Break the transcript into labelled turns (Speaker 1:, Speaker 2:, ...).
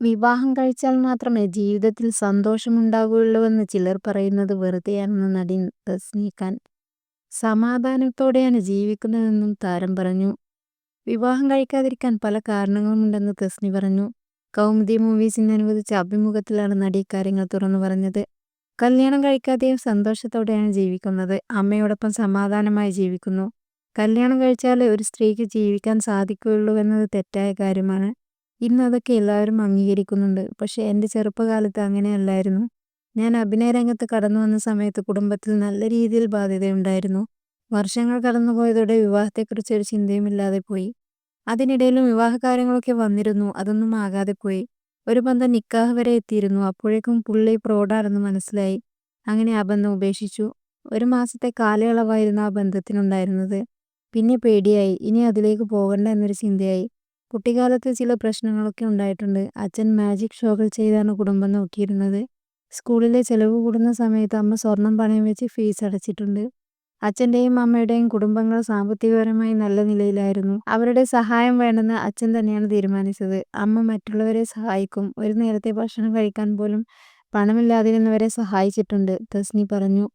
Speaker 1: വിവാഹം കഴിച്ചാൽ മാത്രമേ ജീവിതത്തിൽ സന്തോഷമുണ്ടാകുകയുള്ളൂവെന്ന് ചിലർ പറയുന്നത് വെറുതെയാണെന്ന് നടി ഖാൻ സമാധാനത്തോടെയാണ് ജീവിക്കുന്നതെന്നും താരം പറഞ്ഞു. വിവാഹം കഴിക്കാതിരിക്കാൻ പല കാരണങ്ങളുമുണ്ടെന്ന് തസ്നി പറഞ്ഞു. കൗമുദി മൂവീസിന് അനുവദിച്ച അഭിമുഖത്തിലാണ് നടി ഇക്കാര്യങ്ങൾ തുറന്നു പറഞ്ഞത്. കല്യാണം കഴിക്കാതെയും സന്തോഷത്തോടെയാണ് ജീവിക്കുന്നത്. അമ്മയോടൊപ്പം സമാധാനമായി ജീവിക്കുന്നു. കല്യാണം കഴിച്ചാലേ ഒരു സ്ത്രീക്ക് ജീവിക്കാൻ സാധിക്കുകയുള്ളൂവെന്നത് തെറ്റായ കാര്യമാണ്. ഇന്ന് അതൊക്കെ എല്ലാവരും അംഗീകരിക്കുന്നുണ്ട്. പക്ഷേ എന്റെ ചെറുപ്പകാലത്ത് അങ്ങനെ അങ്ങനെയല്ലായിരുന്നു. ഞാൻ അഭിനയ അഭിനയരംഗത്ത് കടന്നുവന്ന സമയത്ത് കുടുംബത്തിൽ നല്ല രീതിയിൽ ബാധ്യതയുണ്ടായിരുന്നു. വർഷങ്ങൾ കടന്നുപോയതോടെ വിവാഹത്തെക്കുറിച്ച് ഒരു ചിന്തയുമില്ലാതെ പോയി. അതിനിടയിലും വിവാഹകാര്യങ്ങളൊക്കെ വന്നിരുന്നു. അതൊന്നും ആകാതെ പോയി. ഒരു ബന്ധം നിക്കാഹ് വരെ എത്തിയിരുന്നു. അപ്പോഴേക്കും പുള്ളി പ്രോഡാണെന്ന് മനസ്സിലായി. അങ്ങനെ ആ ബന്ധം ഉപേക്ഷിച്ചു. ഒരു മാസത്തെ കാലയളവായിരുന്നു ആ ബന്ധത്തിനുണ്ടായിരുന്നത്. പിന്നെ പേടിയായി. ഇനി അതിലേക്ക് പോകണ്ട എന്നൊരു ചിന്തയായി. കുട്ടിക്കാലത്ത് ചില പ്രശ്നങ്ങളൊക്കെ ഉണ്ടായിട്ടുണ്ട്. അച്ഛൻ മാജിക് ഷോകൾ ചെയ്താണ് കുടുംബം നോക്കിയിരുന്നത്. സ്കൂളിലെ ചെലവ് കൂടുന്ന സമയത്ത് അമ്മ സ്വർണം പണയം വെച്ച് ഫീസ് അടച്ചിട്ടുണ്ട്. അച്ഛന്റെയും അമ്മയുടെയും കുടുംബങ്ങൾ സാമ്പത്തികപരമായി നല്ല നിലയിലായിരുന്നു. അവരുടെ സഹായം വേണമെന്ന് അച്ഛൻ തന്നെയാണ് തീരുമാനിച്ചത്. അമ്മ മറ്റുള്ളവരെ സഹായിക്കും. ഒരു നേരത്തെ ഭക്ഷണം കഴിക്കാൻ പോലും പണമില്ലാതിരുന്നവരെ സഹായിച്ചിട്ടുണ്ട്. തസ്നി പറഞ്ഞു.